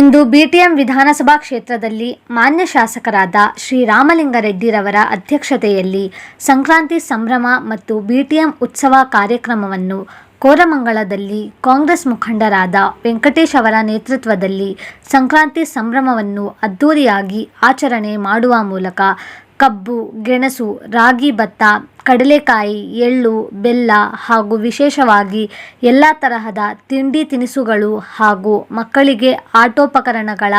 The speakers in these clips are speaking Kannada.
ಇಂದು ಬಿಟಿಎಂ ವಿಧಾನಸಭಾ ಕ್ಷೇತ್ರದಲ್ಲಿ ಮಾನ್ಯ ಶಾಸಕರಾದ ಶ್ರೀ ರಾಮಲಿಂಗಾರೆಡ್ಡಿರವರ ಅಧ್ಯಕ್ಷತೆಯಲ್ಲಿ ಸಂಕ್ರಾಂತಿ ಸಂಭ್ರಮ ಮತ್ತು ಬಿಟಿಎಂ ಉತ್ಸವ ಕಾರ್ಯಕ್ರಮವನ್ನು ಕೋರಮಂಗಲದಲ್ಲಿ ಕಾಂಗ್ರೆಸ್ ಮುಖಂಡರಾದ ವೆಂಕಟೇಶ್ ಅವರ ನೇತೃತ್ವದಲ್ಲಿ ಸಂಕ್ರಾಂತಿ ಸಂಭ್ರಮವನ್ನು ಅದ್ದೂರಿಯಾಗಿ ಆಚರಣೆ ಮಾಡುವ ಮೂಲಕ ಕಬ್ಬು, ಗೆಣಸು, ರಾಗಿ ಭತ್ತ, ಕಡಲೆಕಾಯಿ, ಎಳ್ಳು, ಬೆಲ್ಲ ಹಾಗೂ ವಿಶೇಷವಾಗಿ ಎಲ್ಲ ತರಹದ ತಿಂಡಿ ತಿನಿಸುಗಳು ಹಾಗೂ ಮಕ್ಕಳಿಗೆ ಆಟೋಪಕರಣಗಳ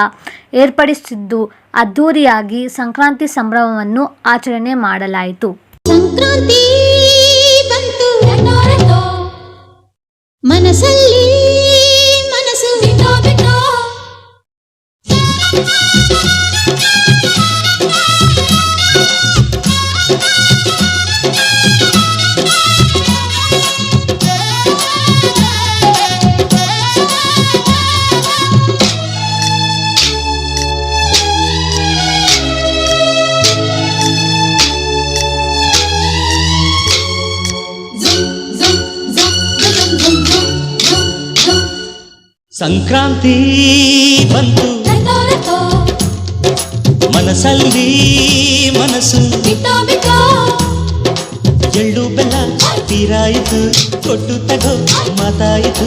ಏರ್ಪಡಿಸಿದ್ದು ಅದ್ಧೂರಿಯಾಗಿ ಸಂಕ್ರಾಂತಿ ಸಂಭ್ರಮವನ್ನು ಆಚರಣೆ ಮಾಡಲಾಯಿತು. ಸಂಕ್ರಾಂತಿ ಮನಸ್ಸಲ್ಲಿ ಸಂಕ್ರಾಂತಿ ಬಂತು. ಮನಸ್ಸಲ್ಲಿ ಮನಸ್ಸು. ಎಳ್ಳು ಬೆಲ್ಲ ತೀರಾಯಿತು. ಕೊಟ್ಟು ತಗೋ ಮಾತಾಯಿತು.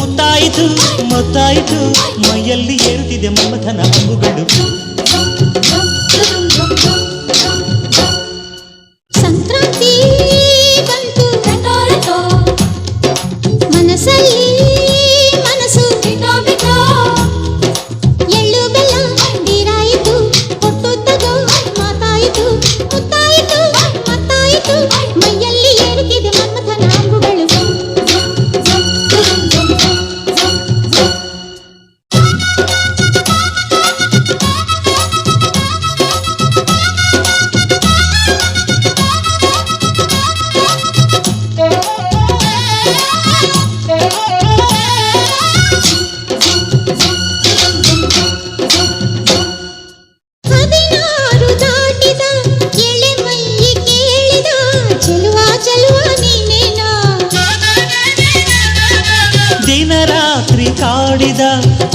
ಮುತ್ತಾಯಿತು ಮೊತ್ತಾಯಿತು. ಮೈಯಲ್ಲಿ ಏರುತ್ತಿದೆ ಮಮಥನ ಹಂಬುಗಳು.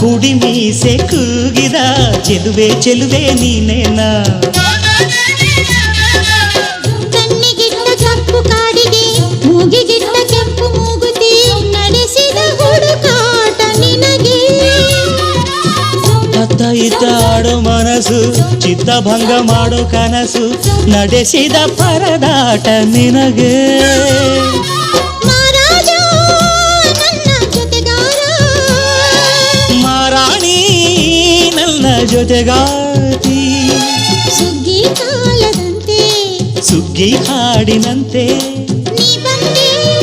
ಕುಡಿ ಮೀಸೆ ಕೂಗಿದ ಚೆಲುವೆ ಚೆಲುವೆ ನೀನೇನ ಕಣ್ಣಿಗಿಟ್ಟ ಕಪ್ಪು ಕಾಡಿಗೆ ಮೂಗಿಗಿಟ್ಟ ಕೆಂಪು ಮೂಗುತಿ ನಡೆಸಿದ ಹುಡುಕಾಟ ನಿನಗೆ ಅತ್ತ ಇತ್ತ ಆಡೋ ಮನಸ್ಸು ಚಿತ್ತಭಂಗ ಮಾಡೋ ಕನಸು ನಡೆಸಿದ ಪರದಾಟ ನಿನಗೆ ಜೊತೆಗಾತಿ ಸುಗ್ಗಿ ಕಾಲದಂತೆ. ಸುಗ್ಗಿ ಹಾಡಿನಂತೆ.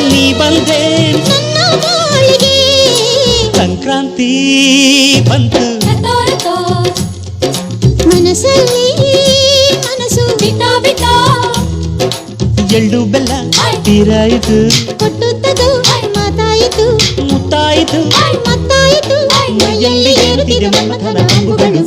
ನೀ ಬಂದೆ. ಸಂಕ್ರಾಂತಿ ಬಂತು. ಮನಸ್ಸಲ್ಲಿ ಮನಸ್ಸು ಎಳ್ಳು ಬೆಲ್ಲ ತೀರಾಯಿತು ಕೊಟ್ಟು ತಗೋ ಮಾತಾಯಿತು ಮುತ್ತಾಯಿತು ಮತ್ತಾಯಿತು ಮೈಯಲ್ಲಿ ಏರುತ್ತಿದೆ ಮನ್ಮಥನ ಅಂಬುಗಳು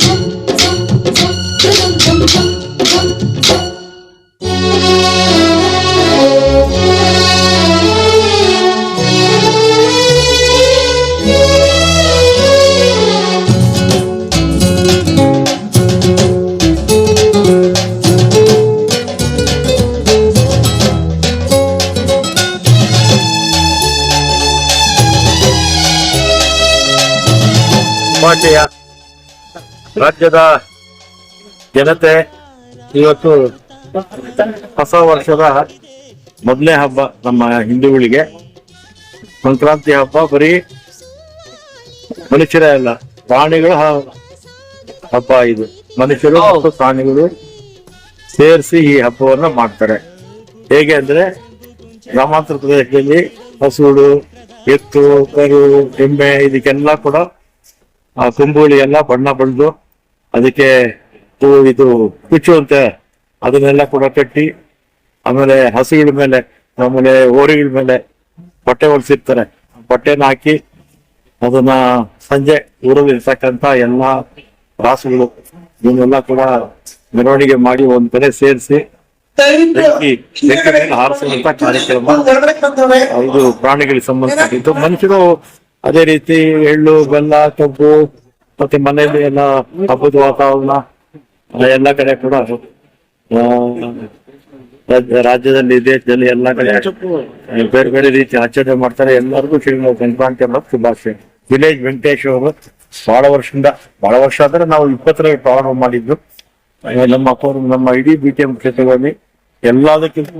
ಪಾರ್ಟಿಯ ರಾಜ್ಯದ ಜನತೆ ಇವತ್ತು ಹೊಸ ವರ್ಷದ ಮೊದಲನೇ ಹಬ್ಬ ನಮ್ಮ ಹಿಂದೂಗಳಿಗೆ. ಸಂಕ್ರಾಂತಿ ಹಬ್ಬ ಬರೀ ಮನುಷ್ಯರೇ ಅಲ್ಲ, ಪ್ರಾಣಿಗಳ ಹಬ್ಬ ಇದು. ಮನುಷ್ಯರು ಮತ್ತು ಪ್ರಾಣಿಗಳು ಸೇರಿಸಿ ಈ ಹಬ್ಬವನ್ನ ಮಾಡ್ತಾರೆ. ಹೇಗೆ ಅಂದ್ರೆ ಗ್ರಾಮಾಂತರ ಪ್ರದೇಶದಲ್ಲಿ ಹಸುಗಳು, ಎತ್ತು, ಕರು, ಎಮ್ಮೆ ಇದಕ್ಕೆಲ್ಲ ಕೂಡ ಆ ಕೊಂಬುಳಿ ಎಲ್ಲ ಬಣ್ಣ ಬಳ್ದು ಅದಕ್ಕೆ ಇದು- ಕುಚ್ಚು ಅಂತ ಅದನ್ನೆಲ್ಲ ಕೂಡ ಕಟ್ಟಿ ಆಮೇಲೆ ಹಸುಗಳ ಮೇಲೆ ಆಮೇಲೆ ಓರಿಗಳ ಮೇಲೆ ಬಟ್ಟೆ ಹೊಲಿಸಿರ್ತಾರೆ. ಬಟ್ಟೆನ ಹಾಕಿ ಅದನ್ನ ಸಂಜೆ ಊರಲ್ಲಿ ಇರ್ತಕ್ಕಂತ ಎಲ್ಲಾ ರಾಸುಗಳು ಇವನ್ನೆಲ್ಲ ಕೂಡ ಮೆರವಣಿಗೆ ಮಾಡಿ ಒಂದ್ ಕಡೆ ಸೇರಿಸಿ ಹಾರಿಸುವಂತ ಕಾರ್ಯಕ್ರಮ. ಇದು ಪ್ರಾಣಿಗಳಿಗೆ ಸಂಬಂಧಪಟ್ಟಿದ್ದು. ಮನುಷ್ಯರು ಅದೇ ರೀತಿ ಎಳ್ಳು, ಬೆಲ್ಲ, ಕಬ್ಬು, ಮತ್ತೆ ಮನೆಯಲ್ಲಿ ಎಲ್ಲ ಹಬ್ಬದ ವಾತಾವರಣ, ಎಲ್ಲ ಕಡೆ ಕೂಡ ರಾಜ್ಯದಲ್ಲಿ, ದೇಶದಲ್ಲಿ ಎಲ್ಲ ಕಡೆ ಬೇರೆ ಬೇರೆ ರೀತಿ ಆಚರಣೆ ಮಾಡ್ತಾರೆ. ಎಲ್ಲರಿಗೂ ಶ್ರೀ ಸಂಕ್ರಾಂತಿ ಅನ್ನೋದು ಶುಭಾಶಯ. ವಿಲೇಜ್ ವೆಂಕಟೇಶ್ ಅವರು ಬಹಳ ವರ್ಷದಿಂದ, ಬಹಳ ವರ್ಷ ಆದ್ರೆ ನಾವು ಇಪ್ಪತ್ತರಲ್ಲಿ ಪ್ರಾರಂಭ ಮಾಡಿದ್ದು. ನಮ್ಮ ನಮ್ಮ ಇಡೀ ಬಿ ಟಿ ಎಂ ಕ್ಷೇತ್ರಗಳಲ್ಲಿ ಎಲ್ಲದಕ್ಕಿಂತ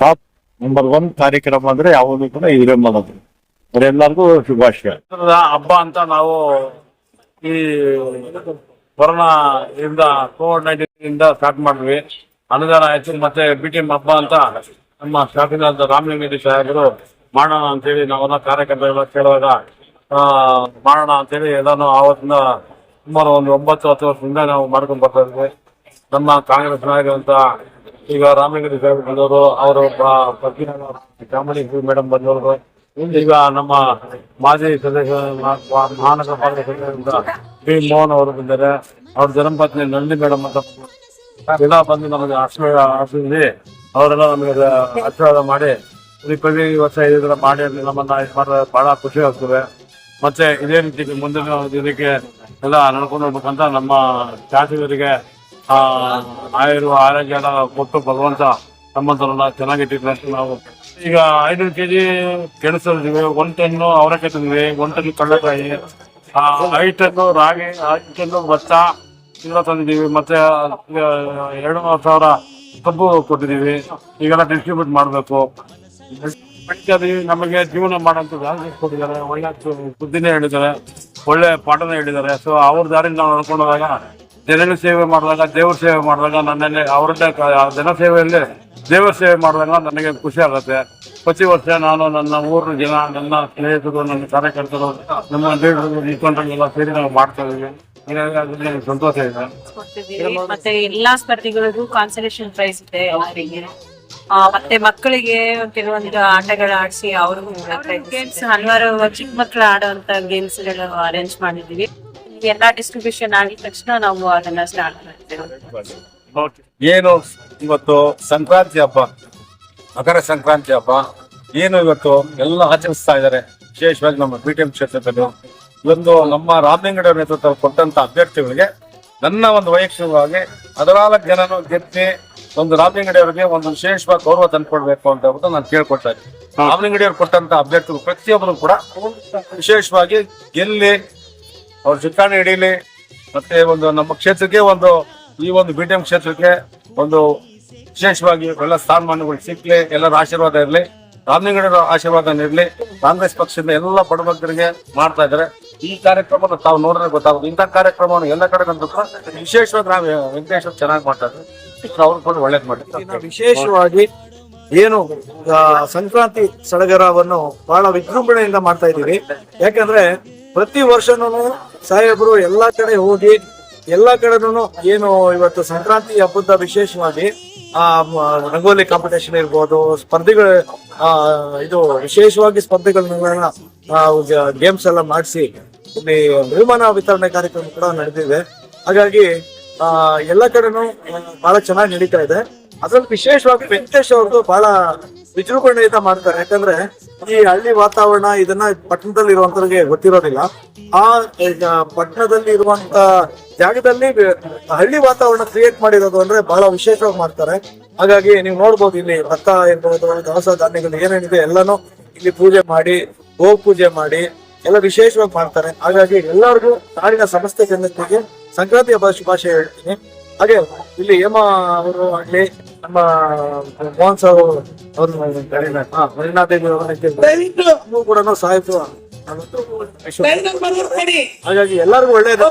ಟಾಪ್ ನಂಬರ್ ಒನ್ ಕಾರ್ಯಕ್ರಮ ಅಂದ್ರೆ ಯಾವುದೂ ಕೂಡ ಇದ್ರೆ ಮಾಡೋದು ಅವರೆಲ್ಲರಿಗೂ ಶುಭಾಶಯ. ಹಬ್ಬ ಅಂತ ನಾವು ಈ ಕೊರೋನಾ ಇಂದ, ಕೋವಿಡ್ ನೈನ್ಟೀನ್ ಇಂದ ಸ್ಟಾರ್ಟ್ ಮಾಡಿದ್ವಿ. ಅನುದಾನ ಆಯ್ತು ಮತ್ತೆ ಬಿ ಟಿ ಎಂ ಹಬ್ಬ ಅಂತ ನಮ್ಮ ಶಾಸಕರಾದ ರಾಮಲಿಂಗೇಶ್ವರ ಸಾಹೇಬರು ಮಾಡೋಣ ಅಂತೇಳಿ ನಾವೆಲ್ಲ ಕಾರ್ಯಕರ್ತರೆಲ್ಲ ಕೇಳುವಾಗ ಮಾಡೋಣ ಅಂತೇಳಿ ಎಲ್ಲಾನು ಆವತ್ತಿಂದ ಸುಮಾರು ಒಂದು ಒಂಬತ್ತು, ಹತ್ತು ವರ್ಷದಿಂದ ನಾವು ಮಾಡ್ಕೊಂಡು ಬರ್ತಾ ಇದ್ವಿ. ನಮ್ಮ ಕಾಂಗ್ರೆಸ್ ನಾಯಕರಂತ ಈಗ ರಾಮಲಿಂಗೇಶ್ವರ ಸಾಹೇಬ್ ಬಂದವರು, ಅವರು ಪತ್ನಿ ಚಾಮುಂಡಿ ಮೇಡಮ್ ಬಂದವರು. ಈಗ ನಮ್ಮ ಮಾಜಿ ಸದಸ್ಯ ಮಹಾನಗರ ಪಾಲಿಕೆ ಸದಸ್ಯರಾದ ಬಿ ಮೋಹನ್ ಅವರು ಬಂದರೆ ಅವ್ರ ಧರ್ಮಪತ್ನಿ ನಂದಿ ಮೇಡಮ್ ಅಂತ ಎಲ್ಲ ಬಂದು ನಮಗೆ ಆಶೀರ್ವಾದ ಆಶೀರ್ವದಿ ಅವರೆಲ್ಲ ನಮಗೆ ಆಶೀರ್ವಾದ ಮಾಡಿ ಪ್ರತಿ ವರ್ಷ ಇದೆಲ್ಲ ಮಾಡಿ, ನಮ್ಮನ್ನ ಇದು ಮಾಡಿದ್ರೆ ಬಹಳ ಖುಷಿ ಆಗ್ತದೆ. ಮತ್ತೆ ಇದೇ ರೀತಿ ಮುಂದಿನ ದಿನಕ್ಕೆ ಎಲ್ಲ ನಡ್ಕೊಂಡು ಹೋಗ್ಬೇಕಂತ ನಮ್ಮ ಶಾಸಕರಿಗೆ, ಆ, ಆಯುರ್ ಆರೋಗ್ಯ ಎಲ್ಲ ಕೊಟ್ಟು ಭಗವಂತ ನಮ್ಮಂತರನ್ನ ಚೆನ್ನಾಗಿಟ್ಟಿದ್ರೆ ನಾವು ಈಗ ಐನೂರು ಕೆಜಿ ಗೆಣಸು ತಂದಿದ್ವಿ ಒನ್ ಟನ್ನು ಅವರೆಕಾಯಿ ತಂದಿದ್ವಿ ಒನ್ ಟನ್ ಕಡಲೆಕಾಯಿ ಐದು ಟನ್ನು ರಾಗಿ, ಐದು ಟನ್ನು ಭತ್ತ ಇದೆಲ್ಲ ತಂದಿದ್ದೀವಿ. ಮತ್ತೆ ಎರಡು ಸಾವಿರ ಕಬ್ಬು ಕೊಟ್ಟಿದ್ದೀವಿ. ಈಗೆಲ್ಲ ಡಿಸ್ಟ್ರಿಬ್ಯೂಟ್ ಮಾಡಬೇಕು. ನಮಗೆ ಜೀವನ ಮಾಡೋಂಥ ಜಾಸ್ತಿ ಕೊಟ್ಟಿದ್ದಾರೆ. ಒಳ್ಳೆ ಸುದ್ದಿನೇ ಹೇಳಿದ್ದಾರೆ. ಒಳ್ಳೆ ಪಾಠನ ಹೇಳಿದ್ದಾರೆ. ಸೊ ಅವ್ರ ದಾರಿಲಿ ನಾವು ಅನ್ಕೊಂಡಾಗ ಜನರ ಸೇವೆ ಮಾಡಿದಾಗ, ದೇವ್ರ ಸೇವೆ ಮಾಡಿದಾಗ ನನ್ನಲ್ಲಿ ಅವರದ್ದೇ ಜನ ಸೇವೆಯಲ್ಲಿ ದೇವರ ಸೇವೆ ಮಾಡಿದಾಗ ನನಗೆ ಖುಷಿ ಆಗುತ್ತೆ. ಪ್ರತಿ ವರ್ಷ ನಾನು ನನ್ನ ಊರಿನ ಜನ ನನ್ನ ಸ್ನೇಹಿತರು ನನ್ನ ಕಾರ್ಯಕರ್ತರು ನಮ್ಮ ಲೀಡರ್ಗಳು ನಿಂತ್ಕೊಂಡ್ರೆಲ್ಲ ಸೇರಿ ನಾವು ಮಾಡ್ತಾ ಇದೀವಿ ಹೀಗಾಗಿ ಅದ್ರಲ್ಲಿ ನನಗೆ ಸಂತೋಷ ಇದೆ. ಮತ್ತೆ ಎಲ್ಲಾ ಸ್ಪರ್ಧಿಗಳಿಗೂ ಕಾನ್ಸಲೇಷನ್ ಪ್ರೈಸ್ ಇದೆ ಅವರಿಗೆ. ಆ, ಮತ್ತೆ ಮಕ್ಕಳಿಗೆ ಕೆಲವೊಂದು ಆಟಗಳ ಆಡಿಸಿ ಅವ್ರಿಗೂ ಗೇಮ್ಸ್ ಹಲವಾರು ಚಿಕ್ಕ ಮಕ್ಕಳು ಆಡುವಂತ ಗೇಮ್ಸ್ಗಳು ಅರೇಂಜ್ ಮಾಡಿದೀವಿ ಎಲ್ಲಾ ಡಿಸ್ಟ್ರಿಬ್ಯೂಷನ್ ಆಗಿದ ತಕ್ಷಣ ನಾವು ಅದನ್ನ ಸ್ಟಾರ್ಟ್ ಮಾಡ್ತೇವೆ. ಏನು ಇವತ್ತು ಸಂಕ್ರಾಂತಿ ಹಬ್ಬ ಮಕರ ಸಂಕ್ರಾಂತಿ ಹಬ್ಬ ಏನು ಇವತ್ತು ಎಲ್ಲ ಆಚರಿಸ್ತಾ ಇದ್ದಾರೆ. ವಿಶೇಷವಾಗಿ ನಮ್ಮ ಬಿ ಟಿ ಎಂ ಕ್ಷೇತ್ರದಲ್ಲಿ ಒಂದು ನಮ್ಮ ರಾಮಲಿಂಗಡ ನೇತೃತ್ವ ಕೊಟ್ಟಂತ ಅಭ್ಯರ್ಥಿಗಳಿಗೆ ನನ್ನ ಒಂದು ವೈಯಕ್ತಿಕವಾಗಿ ಹದಿನಾಲ್ಕು ಜನನು ಗೆದ್ದಿ ಒಂದು ರಾಮಲಿಂಗಡಿಯವರಿಗೆ ಒಂದು ವಿಶೇಷವಾಗಿ ಗೌರವ ತಂದ್ಕೊಡ್ಬೇಕು ಅಂತ ಹೇಳ್ಬಿಟ್ಟು ನಾನು ಕೇಳ್ಕೊಡ್ತಾ ಇದ್ದೀನಿ. ರಾಮಲಿಂಗಡಿಯವ್ರು ಕೊಟ್ಟಂತ ಅಭ್ಯರ್ಥಿಗಳು ಪ್ರತಿಯೊಬ್ಬರು ಕೂಡ ವಿಶೇಷವಾಗಿ ಗೆಲ್ಲಿ ಅವ್ರ ಚುಕ್ಕಾಣಿ ಹಿಡೀಲಿ ಮತ್ತೆ ಒಂದು ನಮ್ಮ ಕ್ಷೇತ್ರಕ್ಕೆ ಒಂದು ಈ ಒಂದು ಬಿ ಟಿ ಎಂ ಕ್ಷೇತ್ರಕ್ಕೆ ಒಂದು ವಿಶೇಷವಾಗಿ ಎಲ್ಲ ಸ್ಥಾನಮಾನಗಳು ಸಿಕ್ಲಿ, ಎಲ್ಲರ ಆಶೀರ್ವಾದ ಇರಲಿ ರಾಮಲಿಂಗರ ಆಶೀರ್ವಾದ ಇರಲಿ ಕಾಂಗ್ರೆಸ್ ಪಕ್ಷದಿಂದ ಎಲ್ಲ ಬಡಬಗ್ಗರಿಗೆ ಮಾಡ್ತಾ ಇದ್ದಾರೆ. ಈ ಕಾರ್ಯಕ್ರಮವನ್ನು ತಾವು ನೋಡಿದ್ರೆ ಗೊತ್ತಾಗುತ್ತೆ ಇಂಥ ಕಾರ್ಯಕ್ರಮವನ್ನು ಎಲ್ಲ ಕಡೆ ನಂತರ ವಿಶೇಷವಾಗಿ ನಾವು ವೆಂಕಟೇಶ್ವರ್ ಚೆನ್ನಾಗಿ ಮಾಡ್ತಾ ಇದ್ದಾರೆ. ಅವ್ರು ಕೂಡ ಒಳ್ಳೇದು ಮಾಡಿದ್ದಾರೆ. ವಿಶೇಷವಾಗಿ ಏನು ಸಂಕ್ರಾಂತಿ ಸಡಗರವನ್ನು ಬಹಳ ವಿಜೃಂಭಣೆಯಿಂದ ಮಾಡ್ತಾ ಇದ್ದೀವಿ. ಯಾಕಂದ್ರೆ ಪ್ರತಿ ವರ್ಷನೂ ಸಾಹೇಬರು ಎಲ್ಲಾ ಕಡೆ ಹೋಗಿ ಎಲ್ಲಾ ಕಡೆನೂ ಏನು ಇವತ್ತು ಸಂಕ್ರಾಂತಿ ಹಬ್ಬದ ವಿಶೇಷವಾಗಿ, ಆ ರಂಗೋಲಿ ಕಾಂಪಿಟೇಷನ್ ಇರ್ಬೋದು, ಸ್ಪರ್ಧೆಗಳು, ಆ, ಇದು ವಿಶೇಷವಾಗಿ ಸ್ಪರ್ಧೆಗಳನ್ನೆಲ್ಲ ಗೇಮ್ಸ್ ಎಲ್ಲ ಮಾಡಿಸಿ, ಇಲ್ಲಿ ವಿಮಾನ ವಿತರಣೆ ಕಾರ್ಯಕ್ರಮ ಕೂಡ ನಡೆದಿದೆ. ಹಾಗಾಗಿ, ಆ, ಎಲ್ಲ ಕಡೆನೂ ಬಹಳ ಚೆನ್ನಾಗಿ ನಡೀತಾ ಇದೆ. ಅದ್ರಲ್ಲಿ ವಿಶೇಷವಾಗಿ ವೆಂಕಟೇಶ್ ಅವ್ರದ್ದು ಬಹಳ ವಿಜೃಂಭಣೆಯಿಂದ ಮಾಡ್ತಾರೆ. ಯಾಕಂದ್ರೆ ಈ ಹಳ್ಳಿ ವಾತಾವರಣ ಇದನ್ನ ಪಟ್ಟಣದಲ್ಲಿ ಇರುವಂತವ್ರಿಗೆ ಗೊತ್ತಿರೋದಿಲ್ಲ. ಆ ಪಟ್ಟಣದಲ್ಲಿ ಇರುವಂತ ಜಾಗದಲ್ಲಿ ಹಳ್ಳಿ ವಾತಾವರಣ ಕ್ರಿಯೇಟ್ ಮಾಡಿರೋದು ಅಂದ್ರೆ ಬಹಳ ವಿಶೇಷವಾಗಿ ಮಾಡ್ತಾರೆ. ಹಾಗಾಗಿ ನೀವು ನೋಡ್ಬೋದು ಇಲ್ಲಿ ಭತ್ತ ಇರ್ಬೋದು, ದವಸ ಧಾನ್ಯಗಳು ಏನೇನಿದೆ ಎಲ್ಲಾನು ಇಲ್ಲಿ ಪೂಜೆ ಮಾಡಿ ಗೋ ಪೂಜೆ ಮಾಡಿ ಎಲ್ಲ ವಿಶೇಷವಾಗಿ ಮಾಡ್ತಾರೆ. ಹಾಗಾಗಿ ಎಲ್ಲರಿಗೂ ನಾಡಿನ ಸಮಸ್ತ ಜನತೆಗೆ ಸಂಕ್ರಾಂತಿ ಹಬ್ಬದ ಶುಭಾಶಯ ಹೇಳ್ತೀನಿ. ಹಾಗೆ ಇಲ್ಲಿ ಹೇಮ ಅವರು ಆಗ್ಲಿ ನಮ್ಮ ಮೋಹನ್ ಸಾವ್ ಅವರು ಮರಿನಾಥ್ ದೇವಿ ಅವರು ಕೂಡ ಸಾಹಿತ್ಯ ಹಾಗಾಗಿ ಎಲ್ಲರಿಗೂ ಒಳ್ಳೇದು